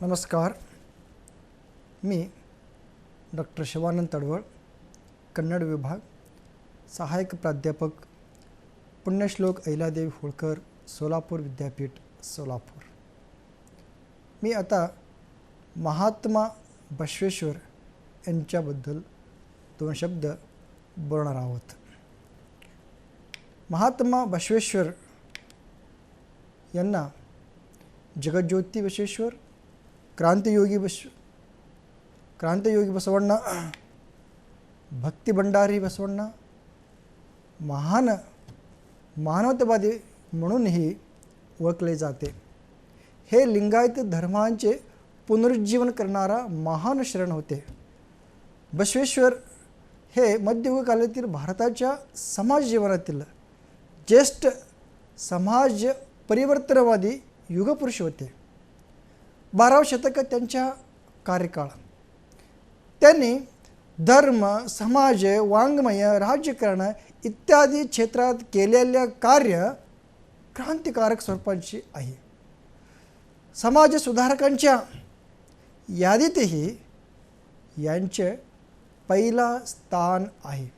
नमस्कार. मी डॉक्टर शिवानंद तडवळ कन्नड विभाग सहाय्यक प्राध्यापक पुण्यश्लोक अहिलादेवी होळकर सोलापूर विद्यापीठ सोलापूर. मी आता महात्मा बसवेश्वर यांच्याबद्दल दोन शब्द बोलणार आहोत. महात्मा बसवेश्वर यांना जगज्योती बसवेश्वर क्रांतियोगी बस क्रांतियोगी बसवण्ण भक्ती भंडारी बसवण्ण महान मानवतावादी म्हणूनही ओळखले जाते. हे लिंगायत धर्मांचे पुनरुज्जीवन करणारा महान शरण होते. बसवेश्वर हे मध्ययुग काळातील भारताच्या समाज जीवनातील ज्येष्ठ समाज परिवर्तनवादी युगपुरुष होते. बाराव्या शतकात त्यांच्या कार्यकाळ त्यांनी धर्म समाज वाङ्मय राजकारण इत्यादी क्षेत्रात केलेल्या कार्य क्रांतिकारक स्वरूपाची आहे. समाज सुधारकांच्या यादीतही यांचे पहिला स्थान आहे.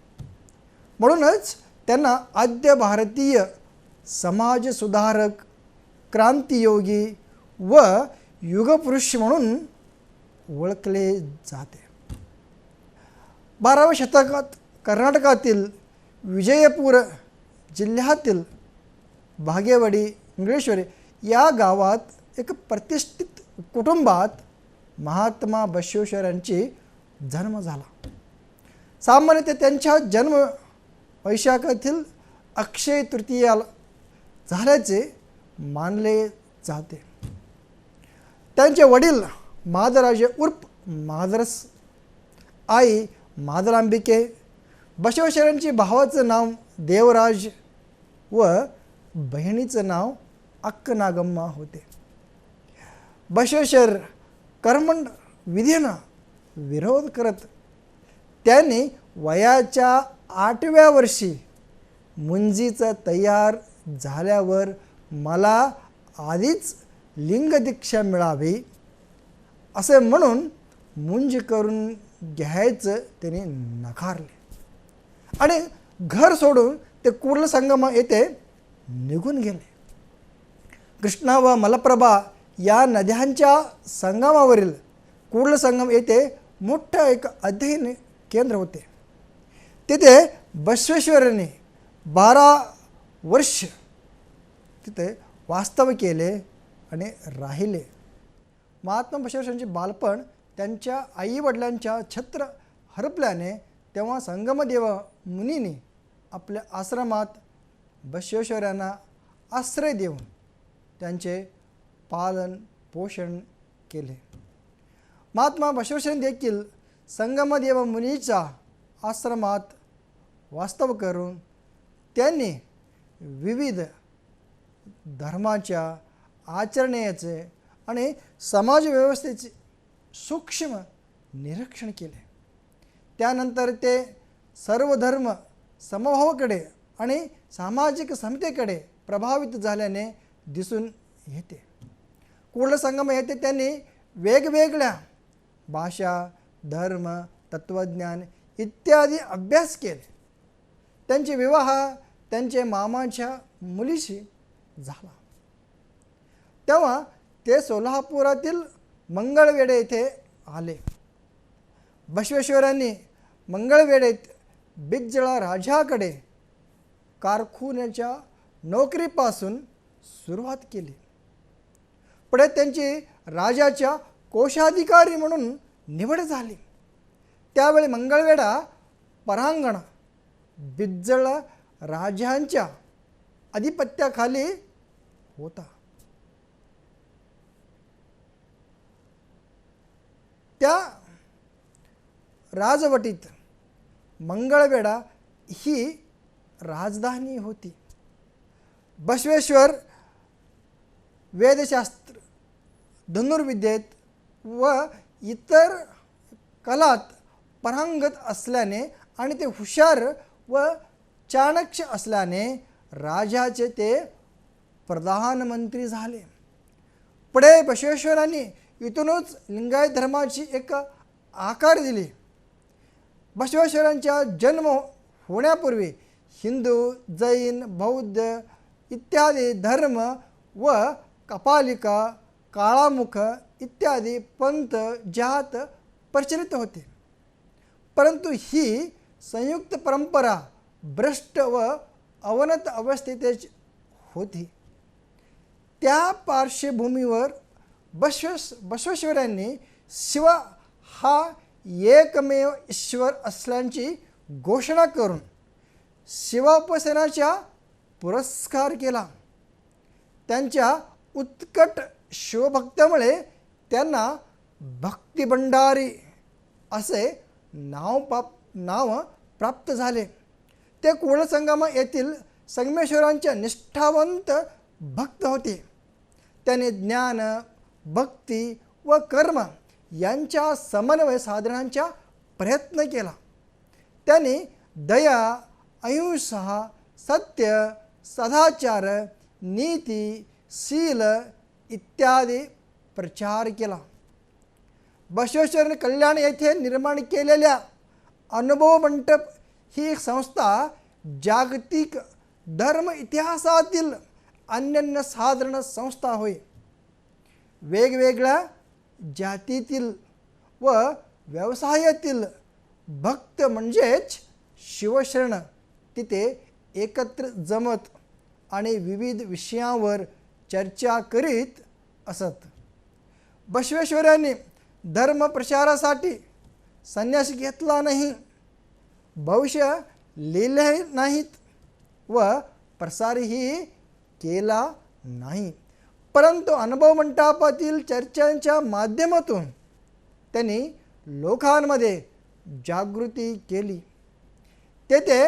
म्हणूनच त्यांना आद्य भारतीय समाजसुधारक क्रांतियोगी व युगपुरुष म्हणून ओळखले जाते. बाराव्या शतकात कर्नाटकातील विजयपूर जिल्ह्यातील भागेवाडी इंगळेश्वरी या गावात एक प्रतिष्ठित कुटुंबात महात्मा बसवेश्वरांची जन्म झाला. सामान्यतः त्यांच्या जन्म वैशाखातील अक्षय तृतीयाला झाल्याचे मानले जाते. त्यांचे वडील मादराजे उर्फ मादरस आई मादरांबिके बसवेश्वरांची भावाचं नाव देवराज व बहिणीचं नाव अक्कनागम्मा होते. बसवेश्वर कर्मंड विधीनं विरोध करत त्यांनी वयाच्या आठव्या वर्षी मुंजीचं तयार झाल्यावर मला आधीच लिंगदीक्षा मिळावी असे म्हणून मुंज करून घ्यायचं त्याने नकारले. आणि घर सोडून ते कुर्ल संगम येथे निघून गेले. कृष्णा व मलप्रभा या नद्यांच्या संगमावरील कुर्ल संगम येथे मोठं एक अध्ययन केंद्र होते. तिथे बसवेश्वराने बारा वर्ष तिथे वास्तव केले. आणि राहिले. महात्मा बसवेश्वरांचे बालपण त्यांच्या आईवडिलांच्या छत्र हरपल्याने तेव्हा संगमदेव मुनीने आपल्या आश्रमात बशेश्वरांना आश्रय देऊन त्यांचे पालन पोषण केले. महात्मा बसवेश्वरांनी देखील संगमदेव मुनीच्या आश्रमात वास्तव करून त्यांनी विविध धर्माच्या आचरण्याचे आणि समाजव्यवस्थेचे सूक्ष्म निरीक्षण केले. त्यानंतर ते सर्व धर्म समभावाकडे आणि सामाजिक समतेकडे प्रभावित झाल्याने दिसून येते. कुर्ल संगम येथे त्यांनी वेगवेगळ्या भाषा धर्म तत्त्वज्ञान इत्यादी अभ्यास केले. त्यांचे विवाह त्यांचे मामाच्या मुलीशी झाला. तेव्हा ते सोलापुरातील मंगळवेढे येथे आले. बसवेश्वरांनी मंगळवेढेत बिज्जळा राजाकडे कारखुन्याच्या नोकरीपासून सुरुवात केली. पुढे त्यांची राजाच्या कोशाधिकारी म्हणून निवड झाली. त्यावेळी मंगळवेढा परांगण बिज्जळ राजांच्या आधिपत्याखाली होता. त्या राजवटीत मंगळवेढा ही राजधानी होती. बसवेश्वर वेदशास्त्र धनुर्विद्येत व इतर कलात परांगत असल्याने आणि ते हुशार व चाणक्य असल्याने राजाचे ते प्रधानमंत्री झाले. पुढे बसवेश्वरांनी इथूनच लिंगायत धर्माची एक आकार दिली. बसवेश्वरांच्या जन्म होण्यापूर्वी हिंदू जैन बौद्ध इत्यादी धर्म व कपालिका काळामुख इत्यादी पंथ जात प्रचलित होते. परंतु ही संयुक्त परंपरा भ्रष्ट व अवनत अवस्थेतच होती. त्या पार्श्वभूमीवर बश्वेश बसवेश्वरांनी शिव हा एकमेव ईश्वर असल्याची घोषणा करून शिवोपासनाचा पुरस्कार केला. त्यांच्या उत्कट शिवभक्तामुळे त्यांना भक्तिभंडारी असे नाव पाप नाव प्राप्त झाले. ते कुळसंगम येथील संगमेश्वरांच्या निष्ठावंत भक्त होते. त्याने ज्ञान भक्ती व कर्म यांच्या समन्वय साधनांचा प्रयत्न केला. त्याने दया अहिंसा सत्य सदाचार नीती शील इत्यादी प्रचार केला. बसवेश्वर कल्याण येथे निर्माण केलेल्या अनुभव मंडप ही एक संस्था जागतिक धर्म इतिहासातील अनन्य साधारण संस्था होय. वेगवेगळ्या जातीतील व व्यवसायातील भक्त म्हणजेच शिवशरण तिथे एकत्र जमत आणि विविध विषयांवर चर्चा करीत असत. बसवेश्वरांनी धर्मप्रचारासाठी संन्यास घेतला नाही. भविष्य लिहिले नाहीत व प्रसारही केला नाही. परंतु अनुभव मंडपातील चर्चांच्या माध्यमातून त्यांनी लोकांमध्ये जागृती केली. तेथे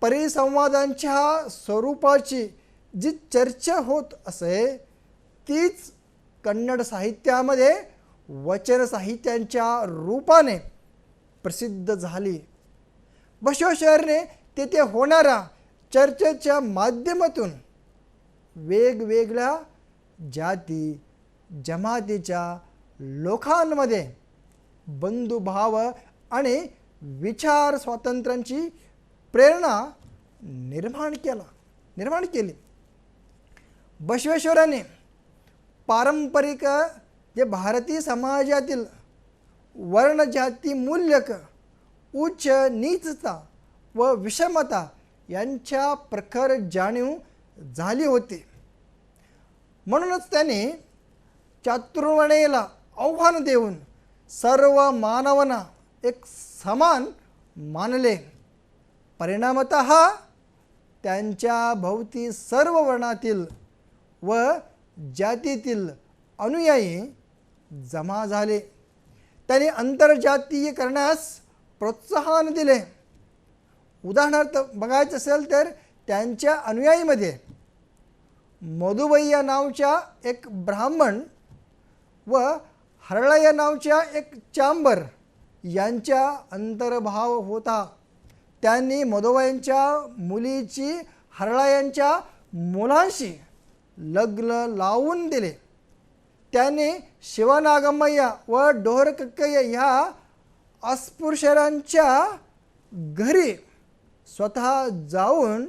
परिसंवादांच्या स्वरूपाची जी चर्चा होत असे तीच कन्नड साहित्यामध्ये वचन साहित्यांच्या रूपाने प्रसिद्ध झाली. बसवेश्वरने तेथे होणाऱ्या चर्चेच्या माध्यमातून वेगवेगळ्या जाती जमातीच्या लोकांमध्ये बंधुभाव आणि विचार स्वातंत्र्यांची प्रेरणा निर्माण केला निर्माण केली. बसवेश्वराने पारंपरिक जे भारतीय समाजातील वर्णजाती मूल्यक उच्च नीचता व विषमता यांच्या प्रखर जाणीव झाली होती. म्हणूनच त्याने चातुर्वणेला आव्हान देऊन सर्व मानवांना एक समान मानले. परिणामत त्यांच्या भोवती सर्व वर्णातील व जातीतील अनुयायी जमा झाले. त्यांनी आंतरजातीय करण्यास प्रोत्साहन दिले. उदाहरणार्थ बघायचं असेल तर त्यांच्या अनुयायीमध्ये मधुबाई या नावच्या एक ब्राह्मण व हरळा या नावच्या एक चांबर यांच्या अंतर्भाव होता. त्यांनी मधुबाईंच्या मुलीची हरळा यांच्या मुलांशी लग्न लावून दिले. त्याने शिवनागमय्या व डोहरकक्कय्या ह्या अस्पृश्यांच्या घरी स्वतः जाऊन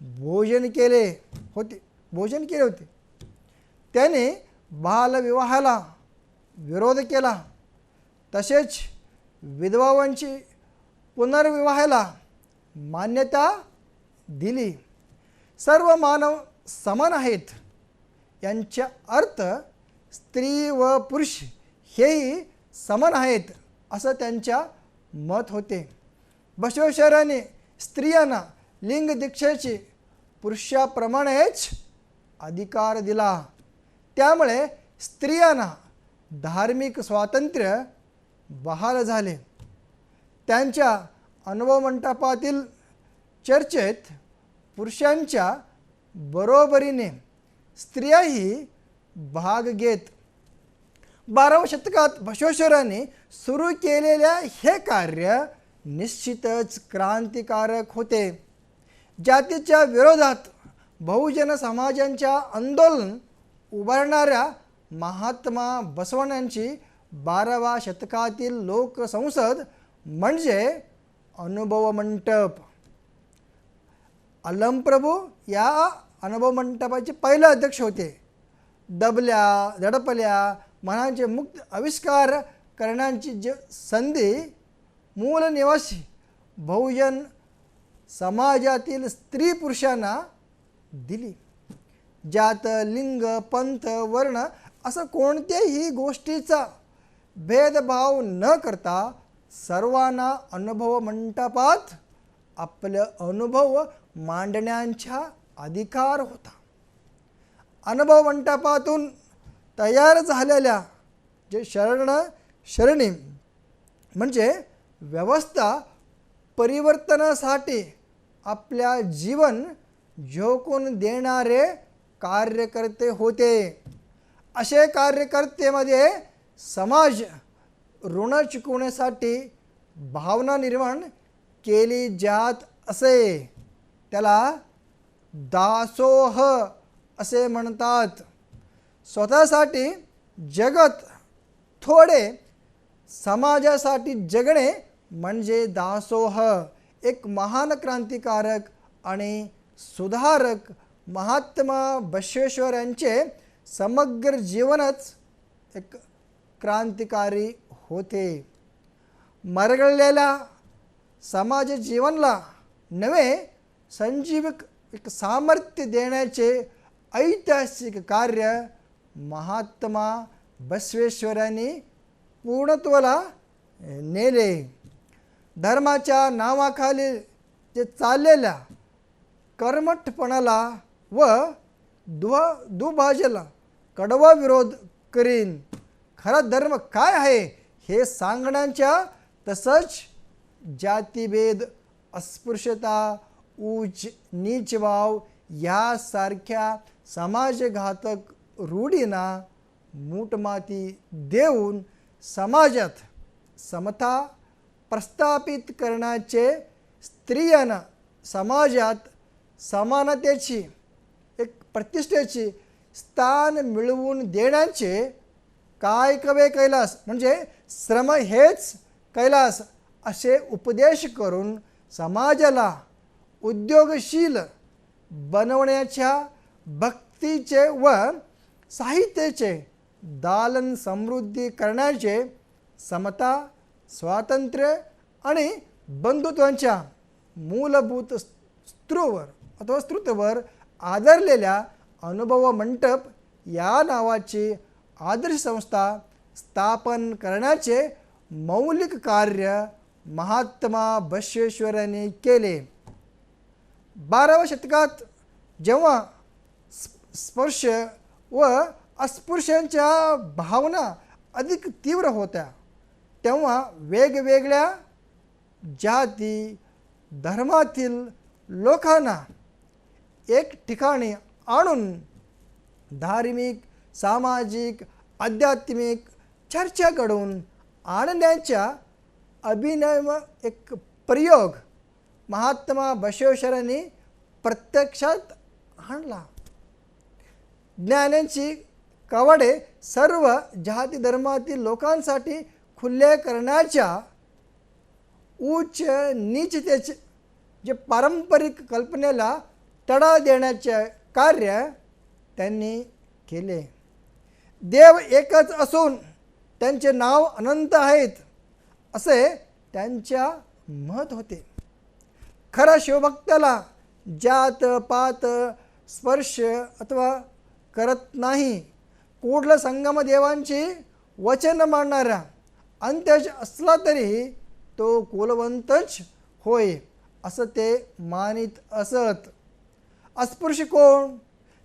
भोजन केले होते. भोजन केले होते. त्याने बालविवाहाला विरोध केला. तसेच विधवांची पुनर्विवाहाला मान्यता दिली. सर्व मानव समान आहेत. यांचा अर्थ स्त्री व पुरुष हेही समान आहेत असं त्यांच्या मत होते. बसवेश्वराने स्त्रियांना लिंग दीक्षेची पुरुषाप्रमाणेच अधिकार दिला. त्यामुळे स्त्रियांना धार्मिक स्वातंत्र्य बहाल झाले. त्यांच्या अनुभवमंडपातील चर्चेत पुरुषांच्या बरोबरीने स्त्रियाही भाग घेत. बाराव्या शतकात बसवेश्वरांनी सुरू केलेल्या हे कार्य निश्चितच क्रांतिकारक होते. जातीच्या विरोधात बहुजन समाजांच्या आंदोलन उभारणाऱ्या महात्मा बसवण्यांची बाराव्या शतकातील लोकसंसद म्हणजे अनुभव मंडप. अलमप्रभू या अनुभव मंडपाचे पहिले अध्यक्ष होते. दबल्या दडपल्या मनाचे मुक्त आविष्कार करण्याची ज संधी मूल निवासी बहुजन समाजातील स्त्री पुरुषांना दिली. ज्यात लिंग पंथ वर्ण असं कोणत्याही गोष्टीचा भेदभाव न करता सर्वांना अनुभव मंटपात आपलं अनुभव मांडण्याचा अधिकार होता. अनुभव मंडपातून तयार झालेल्या जे शरण शरणी म्हणजे व्यवस्था परिवर्तनासाठी आपल्या जीवन झोकून देणारे कार्यकर्ते होते. असे कार्यकर्तेमध्ये समाज ऋण चुकवण्यासाठी भावना निर्माण केली जात असे. त्याला दासोह असे म्हणतात. स्वतःसाठी जगत थोडे समाजासाठी जगणे म्हणजे दासोह एक महान क्रांतिकारक आणि सुधारक महात्मा बसवेश्वर यांचे समग्र जीवनच एक क्रांतिकारी होते. मरगळलेल्या समाज जीवनला नवे संजीवक एक सामर्थ्य देण्याचे ऐतिहासिक कार्य महात्मा बसवेश्वरांनी पूर्णत्वाला नेले. धर्माच्या नावाखाली जे चाललेल्या कर्मठपणाला व द्व दुभाजला कडवा विरोध करीन. खरा धर्म काय आहे हे सांगण्याच्या तसंच जातीभेद अस्पृश्यता उच्च नीचभाव यासारख्या समाजघातक रूढींना मूटमाती देऊन समाजात समता प्रस्थापित करण्याचे स्त्रियांना समाजात समानतेची एक प्रतिष्ठेची स्थान मिळवून देण्याचे काय कवे कैलास? म्हणजे श्रम हेच कैलास असे उपदेश करून समाजाला उद्योगशील बनवण्याच्या भक्तीचे व साहित्याचे दालन समृद्धी करण्याचे समता स्वातंत्र्य आणि बंधुत्वांच्या मूलभूत स्त्रोवर अथवा स्त्रुतवर आदरलेल्या अनुभव मंटप या नावाची आदर्श संस्था स्थापन करण्याचे मौलिक कार्य महात्मा बसवेश्वरांनी केले. बाराव्या शतकात जेव्हा स्प- स्पर्श व अस्पृश्यांच्या भावना अधिक तीव्र होत्या तेव्हा वेगवेगळ्या जाती धर्मातील लोकांना एक ठिकाणी आणून धार्मिक सामाजिक आध्यात्मिक चर्चा घडवून आणण्याच्या अभिनव एक प्रयोग महात्मा बसवेश्वरांनी प्रत्यक्षात आणला. ज्ञानांची कवाडे सर्व जाती धर्मातील लोकांसाठी खुले करण्याच्या उच्च नीचतेचे जे पारंपरिक कल्पनेला तडा देण्याचे कार्य त्यांनी केले. देव एकच असून त्यांचे नाव अनंत आहेत असे त्यांच्या मत होते. खरा शिवभक्ताला जात पात स्पर्श अथवा करत नाही. कुठलं संगम देवांची वचन मांडणारा अंत्यज असला तरी तो कुलवंतच होय असं ते मानित असत. अस्पृश्य कोण?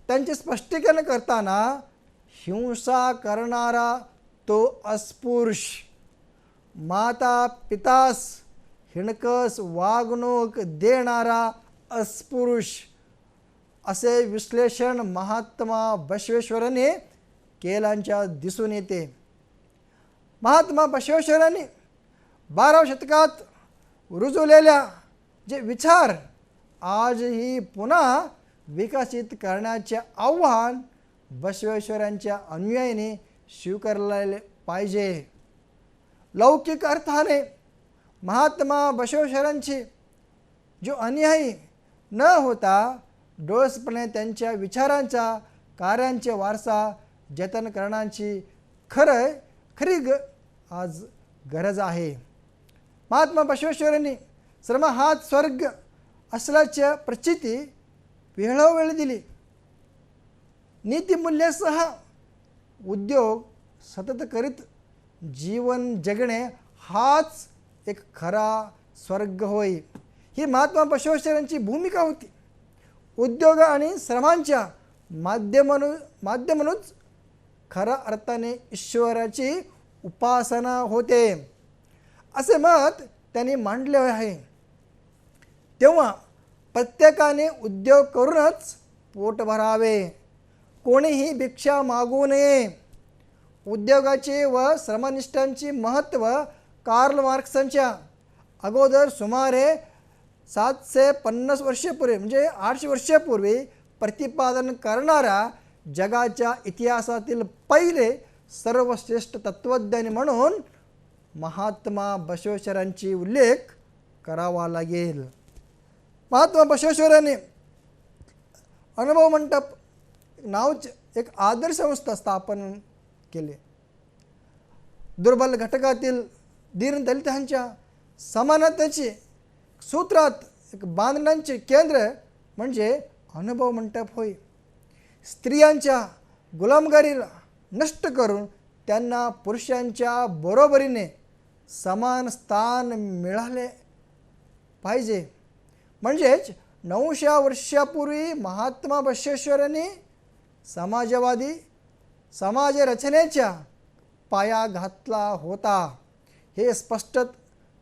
त्यांचे स्पष्टीकरण करताना हिंसा करणारा तो अस्पृश माता पितास हिणकस वागणूक देणारा अस्पृश असे विश्लेषण महात्मा बसवेश्वराने केलांच्या दिसून येते. महात्मा बसवेश्वरांनी बाराव्या शतकात रुजवलेल्या जे विचार आजही पुन्हा विकसित करण्याचे आव्हान बसवेश्वरांच्या अनुयायीने स्वीकारले पाहिजे. लौकिक अर्थाने महात्मा बसवेश्वरांची जो अनुयायी न होता डोळसपणे त्यांच्या विचारांचा कार्यांचे वारसा जतन करण्याची खरं खरी ग आज गरज आहे. महात्मा बसवेश्वरांनी श्रम हात स्वर्ग असल्याच्या प्रचिती वेळोवेळी दिली. नीतिमूल्यसह उद्योग सतत करीत जीवन जगणे हाच एक खरा स्वर्ग होय. ही महात्मा बसवेश्वरांची भूमिका होती. उद्योग आणि श्रमांच्या माध्यमानु माध्यमानूच खऱ्या अर्थाने ईश्वराची उपासना होते. असे मत त्यांनी मांडले आहे. तेव्हा प्रत्येकाने उद्योग करूनच पोट भरावे. कोणीही भिक्षा मागू नये. उद्योगाचे व श्रमनिष्ठांचे महत्त्व कार्ल मार्क्सांच्या अगोदर सुमारे सातशे पन्नास वर्षापूर्वी म्हणजे आठशे वर्षापूर्वी प्रतिपादन करणारा जगाच्या इतिहासातील पहिले सर्वश्रेष्ठ तत्त्वज्ञानी म्हणून महात्मा बसवेश्वरांची उल्लेख करावा लागेल. महात्मा बसवेश्वरांनी अनुभव मंडप नावचे एक आदर्श संस्था स्थापन केले. दुर्बल घटकातील दीनदलितांच्या समानतेचे सूत्रात एक बांधण्याचे केंद्र म्हणजे अनुभव मंडप होय. स्त्रियांच्या गुलामगारीला नष्ट करून त्यांना पुरुषांच्या बरोबरीने समान स्थान मिळाले पाहिजे. म्हणजेच नऊशे वर्षापूर्वी महात्मा बसवेश्वरांनी समाजवादी समाजरचनेच्या पाया घातला होता. हे स्पष्ट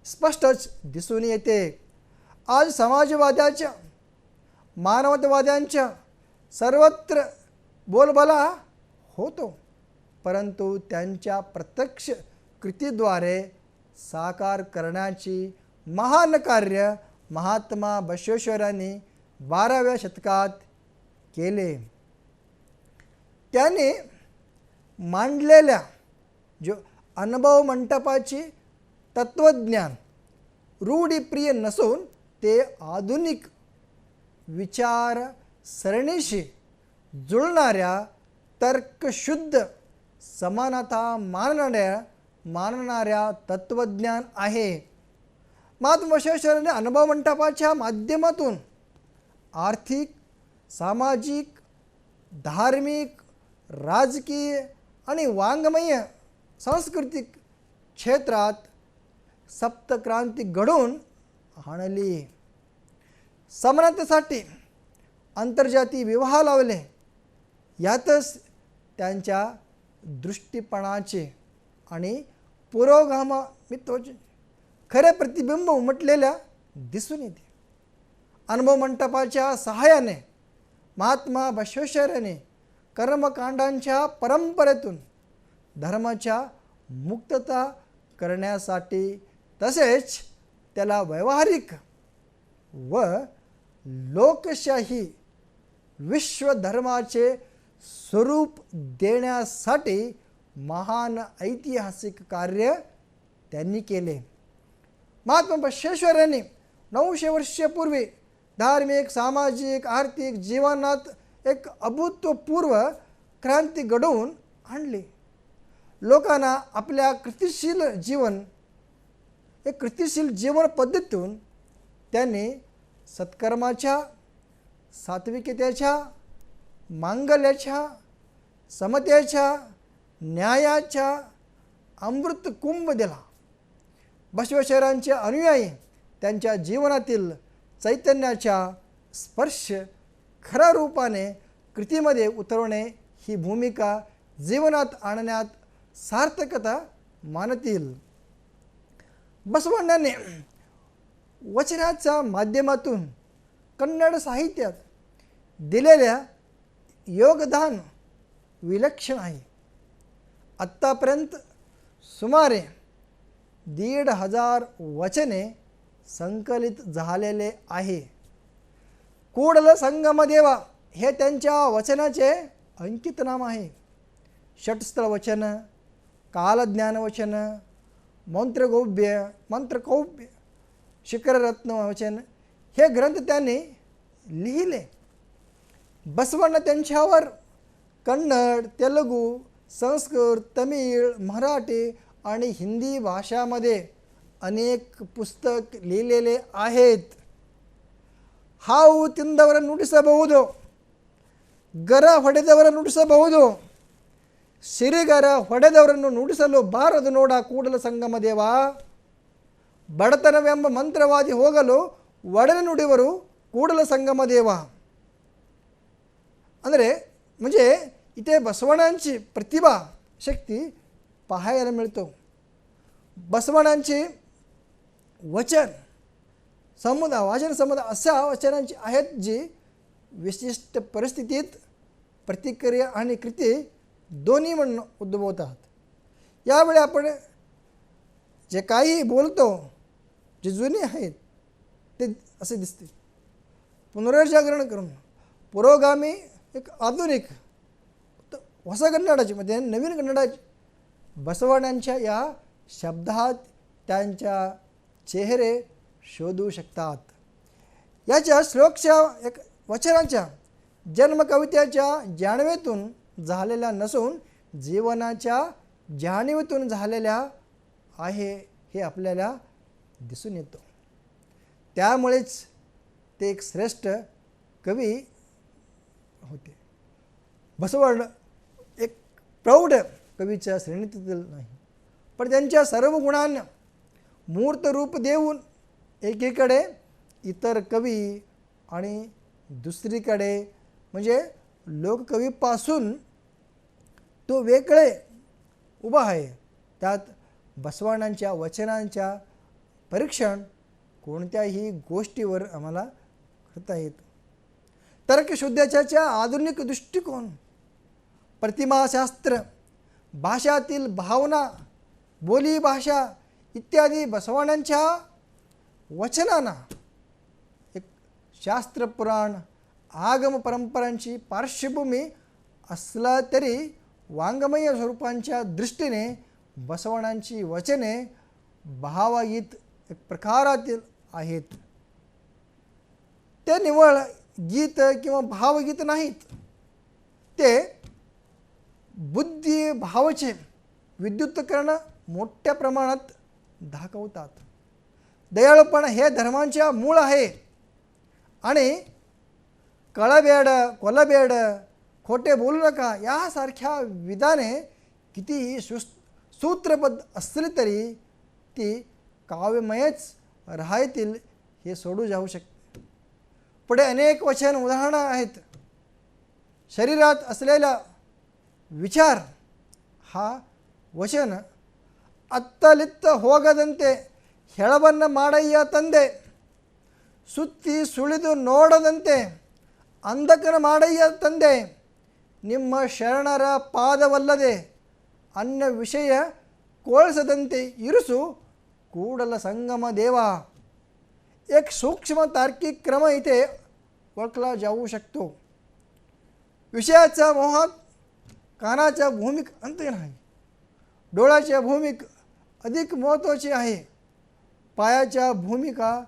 स्पष्टच दिसून येते. आज समाजवाद्याच्या मानवतावाद्यांच्या सर्वत्र बोलबाला होतो परंतु त्यांच्या प्रत्यक्ष कृतीद्वारे साकार करण्याची महान कार्य महात्मा बसवेश्वरांनी बाराव्या शतकात केले. त्याने मांडलेल्या जो अनुभव मंडपाची तत्त्वज्ञान रूढीप्रिय नसून ते आधुनिक विचार सरणीशी जुळणाऱ्या तर्कशुद्ध समानता मानणाऱ्या मानणाऱ्या तत्त्वज्ञान आहे. महात्मा बसवेश्वरांनी अनुभव मंडपाच्या माध्यमातून आर्थिक सामाजिक धार्मिक राजकीय आणि वाङ्मय सांस्कृतिक क्षेत्रात सप्तक्रांती घडवून आणली. समानतेसाठी आंतरजाती विवाह लावले. यातच त्यांच्या दृष्टीपणाचे आणि पुरोगामित्वाचे खरे प्रतिबिंब उमटलेल्या दिसून येते. अनुभव मंडपाच्या सहाय्याने महात्मा बसवेश्वराने कर्मकांडांच्या परंपरेतून धर्माच्या मुक्तता करण्यासाठी तसेच त्याला व्यावहारिक व लोकशाही विश्वधर्माचे स्वरूप देण्यासाठी महान ऐतिहासिक कार्य त्यांनी केले. महात्मा बसवेश्वरांनी नऊशे वर्षापूर्वी धार्मिक सामाजिक आर्थिक जीवनात एक अभूतपूर्व क्रांती घडवून आणली. लोकांना आपल्या कृतिशील जीवन एक कृतिशील जीवन पद्धतीतून त्यांनी सत्कर्माच्या सात्विकतेच्या मांगल्याच्या समतेच्या न्यायाच्या अमृत कुंभ दिला. बसवेश्वरांचे अनुयायी त्यांच्या जीवनातील चैतन्याच्या स्पर्श खऱ्या रूपाने कृतीमध्ये उतरवणे ही भूमिका जीवनात आणण्यात सार्थकता मानतील. बसवण्णाने वचनाच्या माध्यमातून कन्नड साहित्यात दिलेल्या योगदान विलक्षण आहे. आत्तापर्यंत सुमारे दीड हजार वचने संकलित झालेले आहे. कूडल संगमदेवा हे त्यांच्या वचनाचे अंकित नाम आहे. षटस्थळ वचन कालज्ञान वचन मंत्रगोव्य शिखररत्न वचन हे ग्रंथ त्यांनी लिहिले. बसवಣ್ण त्यांच्यावर कन्नड तेलुगू संस्कृत तमिळ मराठी आणि हिंदी भाषामध्ये अनेक पुस्तक लिहिलेले आहेत ಹಾವು ತಿಂದವರ ನುಡಿಸಬಹುದು ಗರ ಹೊಡೆದವರ ನುಡಿಸಬಹುದು ಸಿರಿಗರ ಹೊಡೆದವರನ್ನು ನುಡಿಸಲು ಬಾರದು ನೋಡ ಕೂಡಲ ಸಂಗಮ ದೇವ ಬಡತನವೆಂಬ ಮಂತ್ರವಾದಿ ಹೋಗಲು ಒಡನೆ ನುಡಿವರು ಕೂಡಲ संगम देवा ಅಂದರೆ म्हणजे इथे बसवण्यांची प्रतिभा शक्ती पाहायला मिळतो. बसवण्यांचे वचन समुदा वाचन समुदा अशा वचनांची आहेत जी विशिष्ट परिस्थितीत प्रतिक्रिया आणि कृती दोन्ही म्हणून उद्भवतात. यावेळी आपण जे काही बोलतो जे जुने आहेत ते असे दिसते. पुनर्जागरण करून पुरोगामी एक आधुनिक त- कन्नडाची म्हणजे नवीन कन्नडाची बसवण्यांच्या या शब्दात त्यांच्या चेहरे शोधू शकतात. याच्या श्लोकच्या एक वचनाच्या जन्मकवितेच्या जाणवेतून झालेल्या नसून जीवनाच्या जाणीवेतून झालेल्या आहे हे आपल्याला दिसून येतो. त्यामुळेच ते एक श्रेष्ठ कवी होते. बसवर्ण एक प्रौढ कवीच्या श्रेणीतील नाही. पण त्यांच्या सर्व गुणांना मूर्त रूप देऊन एकीकडे इतर कवी आणि दुसरीकडे म्हणजे लोककवीपासून तो वेगळे उभा आहे. त्यात बसवाणांच्या वचनांच्या परीक्षण कोणत्याही गोष्टीवर आम्हाला करता येतं. तर्कशुद्धाच्या आधुनिक दृष्टिकोन प्रतिमाशास्त्र भाषातील भावना बोलीभाषा इत्यादी बसवाण्यांच्या वचनांना एक शास्त्रपुराण आगम परंपरांची पार्श्वभूमी असला तरी वाङ्मय स्वरूपांच्या दृष्टीने बसवण्यांची वचने भावगीत एक प्रकारातील आहेत. ते निवळ गीत किंवा भावगीत नाहीत. ते बुद्धी विद्युतकरण मोठ्या प्रमाणात दाखवतात दयाळूपणा हे धर्मांच्या मूळ आहे. आणि कळबेड कोलबेड खोटे बोलू नका यासारख्या विधाने कितीही सुस सूत्रबद्ध असली तरी ती काव्यमयच राहतील हे सोडू जाऊ शकते पुढे अनेक वचन उदाहरणं आहेत. शरीरात असलेल्या विचार हा ವಚನ ಅತ್ತಲಿತ್ತ ಹೋಗದಂತೆ ಹೆಳವನ್ನು ಮಾಡಯ್ಯ ತಂದೆ ಸುತ್ತಿ ಸುಳಿದು ನೋಡದಂತೆ ಅಂಧಕನ ಮಾಡಯ್ಯ ತಂದೆ ನಿಮ್ಮ ಶರಣರ ಪಾದವಲ್ಲದೆ ಅನ್ಯ ವಿಷಯ ಕೋಳಿಸದಂತೆ ಇರಿಸು ಕೂಡಲ संगम देवा एक सूक्ष्म तार्किक क्रम इथे ओळखला जाऊ शकतो विषयाच्या मोहात कानाच्या भूमिक अंतहीन आहे. डोळ्याच्या भूमिक अधिक महत्त्वाची आहे. पायाच्या भूमिका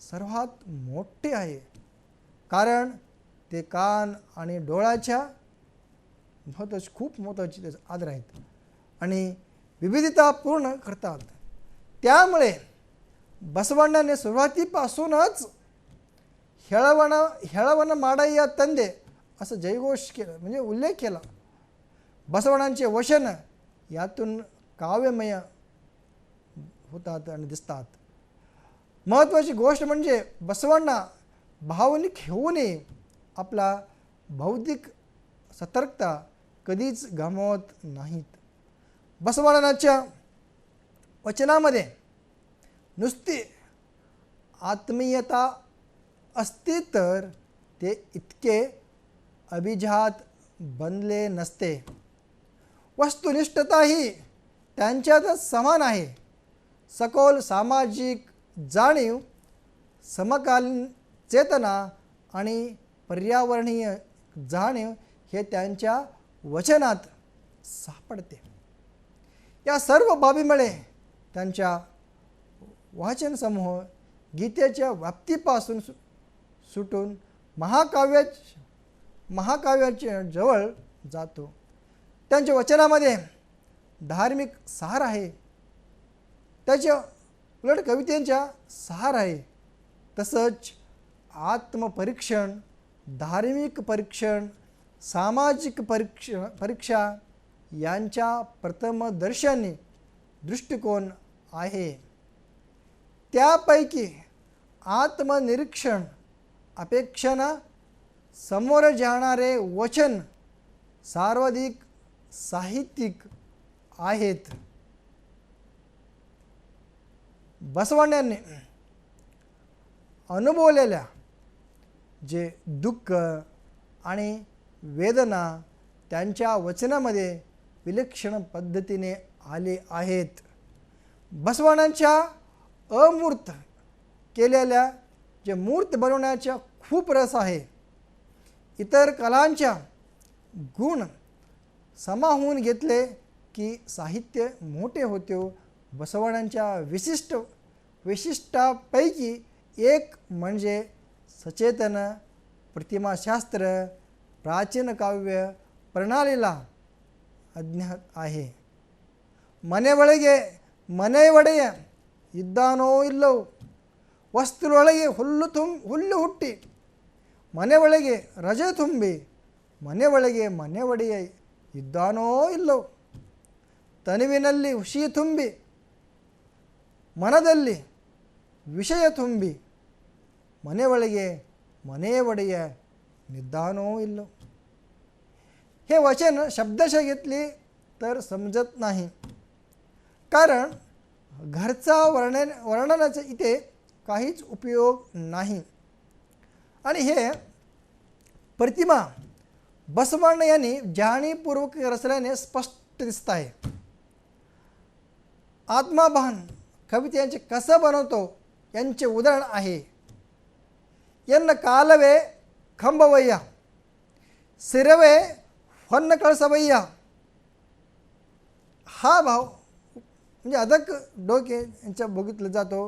सर्वात मोठी आहे. कारण ते कान आणि डोळ्याच्या महत्त्वाची खूप महत्त्वाची त्याचे आदर आहेत. आणि विविधता पूर्ण करतात. त्यामुळे बसवण्याने सुरुवातीपासूनच हेळवणा हेळवण माडा या तंदे असं जयघोष केलं म्हणजे उल्लेख केला. बसवणांचे वचन यातून काव्यमय होतात आणि दिसतात. महत्त्वाची गोष्ट म्हणजे बसवांना भावनिक होऊनही आपला बौद्धिक सतर्कता कधीच गमावत नाहीत. बसवणाच्या वचनामध्ये नुसती आत्मीयता असते तर ते इतके अभिजात बनले नसते. वस्तुनिष्ठता ही त्यांच्यातच समान आहे. सखोल सामाजिक जाणीव समकालीन चेतना आणि पर्यावरणीय जाणीव हे त्यांच्या वचनात सापडते. या सर्व बाबीमुळे त्यांच्या वाचनसमूह गीतेच्या व्याप्तीपासून सु सुटून महाकाव्या महाकाव्याच्या जवळ जातो. त्यांच्या वचनामध्ये धार्मिक सार आहे. त्याच्या उलट कवितेंच्या सार आहे. तसंच आत्मपरीक्षण धार्मिक परीक्षण सामाजिक परीक्ष परीक्षा यांच्या प्रथमदर्शनी दृष्टिकोन आहे. त्यापैकी आत्मनिरीक्षण अपेक्षेनं समोर जाणारे वचन सर्वाधिक साहित्यिक आहेत. बसवण्याने अनुभवलेल्या जे दुःख आणि वेदना त्यांच्या वचनामध्ये विलक्षण पद्धतीने आले आहेत. बसवण्यांच्या अमूर्त केलेल्या जे मूर्त बनवण्याच्या खूप रस आहे. इतर कलांच्या गुण समावून घेतले की साहित्य मोठे होते बसवण्यांच्या विशिष्ट वैशिष्ट्यापैकी एक म्हणजे सचेतन प्रतिमाशास्त्र प्राचीन काव्य प्रणालीला अज्ञात आहे ಮನೆ ಒಳಗೆ ಮನೆ ಒಡೆಯ ಇದ್ದಾನೋ ಇಲ್ಲವೋ ವಸ್ತುಗಳೊಳಗೆ ಹುಲ್ಲು ತುಂ ಹುಲ್ಲು ಹುಟ್ಟಿ ಮನೆ ಒಳಗೆ ರಜೆ ತುಂಬಿ ಮನೆ ಒಳಗೆ ಮನೆ ಒಡೆಯ ಇದ್ದಾನೋ ಇಲ್ಲವೋ ತನುವಿನಲ್ಲಿ ಹುಷಿ ತುಂಬಿ ಮನದಲ್ಲಿ ವಿಷಯ ತುಂಬಿ ಮನೆ ಒಳಗೆ ಮನೆ ಒಡೆಯ ನಿದ್ದಾನೋ ಇಲ್ಲೋ हे वचन शब्दशः घेतली तर समजत नाही कारण घरचा वर्णन वर्णनाचा इथे काहीच उपयोग नाही आणि हे प्रतिमा बसवर्ण यांनी जाणीवपूर्वक रचल्याने स्पष्ट दिसत आहे. आत्माभान कविते यांचे कसं बनवतो यांचे उदाहरण आहे. यांना कालवे खंबवय्या सिरवे फन्न कळसवय्या हा भाव म्हणजे अदक डोके यांच्या बघितलं जातो.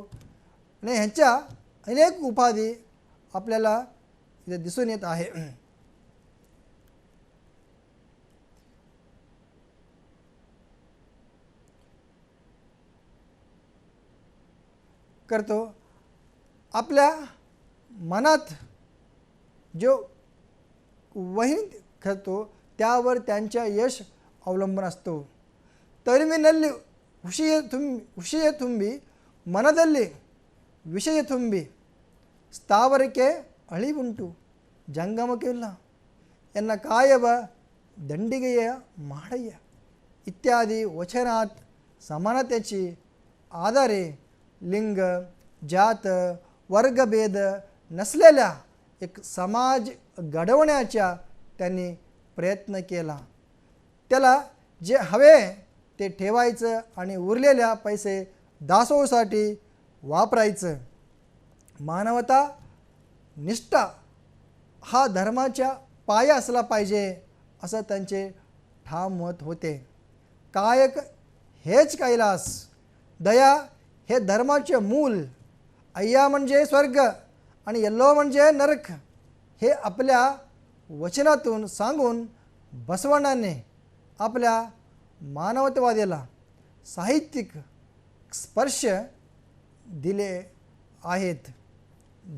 आणि ह्यांच्या अनेक उपाधी आपल्याला दिसून येत आहे. करतो आपल्या मनात जो वहीन करतो त्यावर त्यांच्या यश अवलंबून असतो ತರುವಿನಲ್ಲಿ ಹುಷಿಯ ತುಂಬ ಹುಷಿಯ ತುಂಬಿ ಮನದಲ್ಲಿ ವಿಷಯ ತುಂಬಿ ಸ್ಥಾವರಕ್ಕೆ ಅಳಿವುಂಟು ಜಂಗಮಕ್ಕಿಲ್ಲ ಎನ್ನ ಕಾಯವ ದಂಡಿಗೆಯ ಮಾಡಯ್ಯ इत्यादी वचनात समानतेची आधारे लिंग जात वर्गभेद नसलेल्या एक समाज घडवण्याचा त्यांनी प्रयत्न केला. त्याला जे हवे ते ठेवायचं आणि उरलेल्या पैसे दासोसाठी वापरायचं. मानवता निष्ठा हा धर्माच्या पाया असला पाहिजे असं त्यांचे ठाम मत होते. कायक हेच कैलास दया हे धर्माचे मूल अय्या म्हणजे स्वर्ग आणि यल्लो म्हणजे नरक हे आपल्या वचनातून सांगून बसवण्णाने आपल्या मानवतावादाला साहित्यिक स्पर्श दिले आहेत.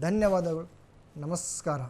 धन्यवाद. नमस्कार.